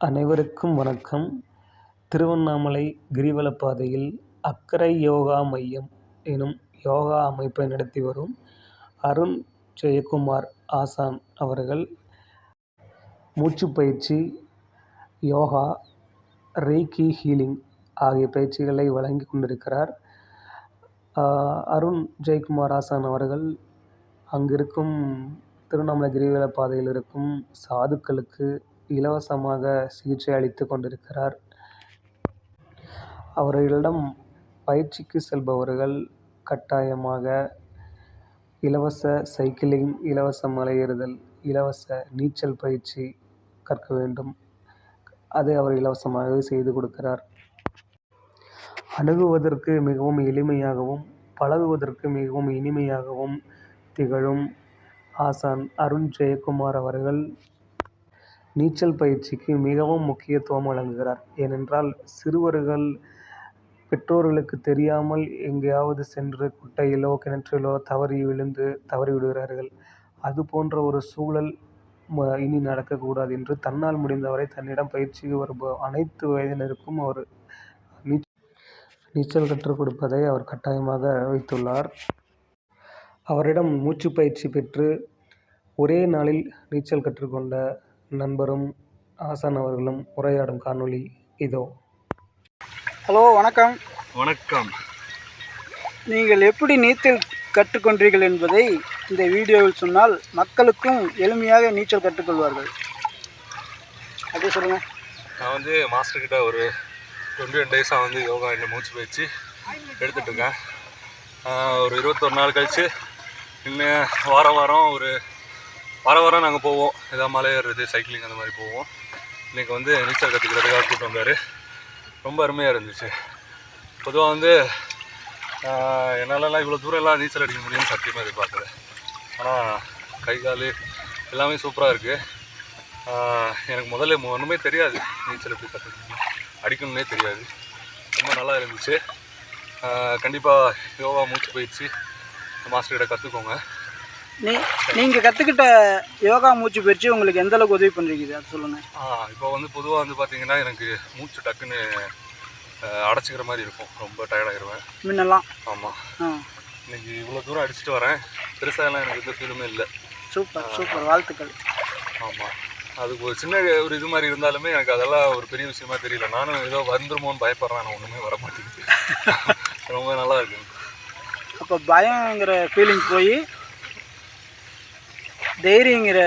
அனைவருக்கும் வணக்கம். திருவண்ணாமலை கிரிவலப்பாதையில் அக்கரை யோகா மையம் எனும் யோகா அமைப்பை நடத்தி வரும் அருண் ஜெயக்குமார் ஆசான் அவர்கள். மூச்சு பயிற்சி யோகா ரெய்கி ஹீலிங் ஆகிய பயிற்சிகளை வழங்கிக் கொண்டிருக்கிறார். அருண் ஜெயக்குமார் ஆசான் அவர்கள் அங்கிருக்கும் திருவண்ணாமலை கிரிவல பாதையில் இருக்கும் சாதுக்களுக்கு இலவசமாக சிகிச்சை அளித்துக் கொண்டிருக்கிறார். அவர்களிடம் பயிற்சிக்கு செல்பவர்கள் கட்டாயமாக இலவச சைக்கிளிங் இலவச மலையேறுதல் இலவச நீச்சல் பயிற்சி கற்க வேண்டும். அதை அவர் இலவசமாகவே செய்து கொடுக்கிறார். அணுகுவதற்கு மிகவும் எளிமையாகவும் பழகுவதற்கு மிகவும் இனிமையாகவும் திகழும் ஆசான் அருண் ஜெயக்குமார் அவர்கள் நீச்சல் பயிற்சிக்கு மிகவும் முக்கியத்துவம் வழங்குகிறார். ஏனென்றால் சிறுவர்கள் பெற்றோர்களுக்கு தெரியாமல் எங்கேயாவது சென்று குட்டையிலோ கிணற்றிலோ தவறி விழுந்து தவறி விடுகிறார்கள். அது போன்ற ஒரு சூழல் இனி நடக்கக்கூடாது என்று தன்னால் முடிந்தவரை தன்னிடம் பயிற்சிக்கு வரும் அனைத்து வயதினருக்கும் அவர் நீச் நீச்சல் கற்றுக் கொடுப்பதை அவர் கட்டாயமாக வைத்துள்ளார். அவரிடம் மூச்சுப் பயிற்சி பெற்று ஒரே நாளில் நீச்சல் கற்றுக்கொண்ட நண்பரும் ஆசான் அவர்களும் உரையாடும் காணொளி இதோ. ஹலோ வணக்கம். வணக்கம். நீங்கள் எப்படி நீச்சல் கற்றுக்கொண்டீர்கள் என்பதை இந்த வீடியோவில் சொன்னால் மக்களுக்கும் எளிமையாக நீச்சல் கற்றுக்கொள்வார்கள். அப்படியே சொல்லுங்கள் நான் வந்து மாஸ்டர் கிட்ட ஒரு டுவெண்ட்டி ஒன் டேஸாக வந்து யோகா இந்த மூச்சு பயிற்சி ஆஹ் ஒரு இருபத்தொரு நாள் கழிச்சு இன்னும் வாரம் வாரம் ஒரு வார வாரம் நாங்கள் போவோம். ஏதாவது மலை ஏறுறது சைக்கிளிங் அந்த மாதிரி போவோம். இன்றைக்கி வந்து நீச்சல் கற்றுக்கிறதுக்காக கூட்டம் வந்தார். ரொம்ப அருமையாக இருந்துச்சு. பொதுவாக வந்து என்னாலலாம் இவ்வளோ தூரம்லாம் நீச்சல் அடிக்க முடியும்னு சத்தியமாக எதிர்பார்க்கல. ஆனால் கை கால் எல்லாமே சூப்பராக இருக்குது எனக்கு முதல்ல மு- ஒன்றுமே தெரியாது நீச்சல் எப்படி கற்றுக்கணும் அடிக்கணும்னே தெரியாது. ரொம்ப நல்லா இருந்துச்சு. கண்டிப்பாக யோகா மூச்சு பயிற்சி மாஸ்டர்கிட்ட கற்றுக்கோங்க நீ நீங்கள் கற்றுக்கிட்ட யோகா மூச்சு பயிற்சி உங்களுக்கு எந்த அளவுக்கு உதவி பண்ணிருக்குது அது சொல்லுங்கள் இப்போ வந்து பொதுவாக வந்து பார்த்தீங்கன்னா எனக்கு மூச்சு டக்குன்னு அடைச்சிக்கிற மாதிரி இருக்கும். ரொம்ப டயர்டாயிருவேன் முன்னெல்லாம் ஆமாம் இன்னைக்கு இவ்வளோ தூரம் அடிச்சுட்டு வரேன். பெருசாக எல்லாம் எனக்கு எந்த ஃபீலுமே இல்லை. Super super. வாழ்த்துக்கள். ஆமாம் அதுக்கு ஒரு சின்ன ஒரு இது மாதிரி இருந்தாலுமே எனக்கு அதெல்லாம் ஒரு பெரிய விஷயமா தெரியல. நானும் ஏதோ வந்துருமோன்னு பயப்படுறேன். ஆனால் ஒன்றுமே வர மாட்டேங்குது. ரொம்ப நல்லா இருக்கு. அப்போ பயங்கிற ஃபீலிங் போய் தைரியங்கிற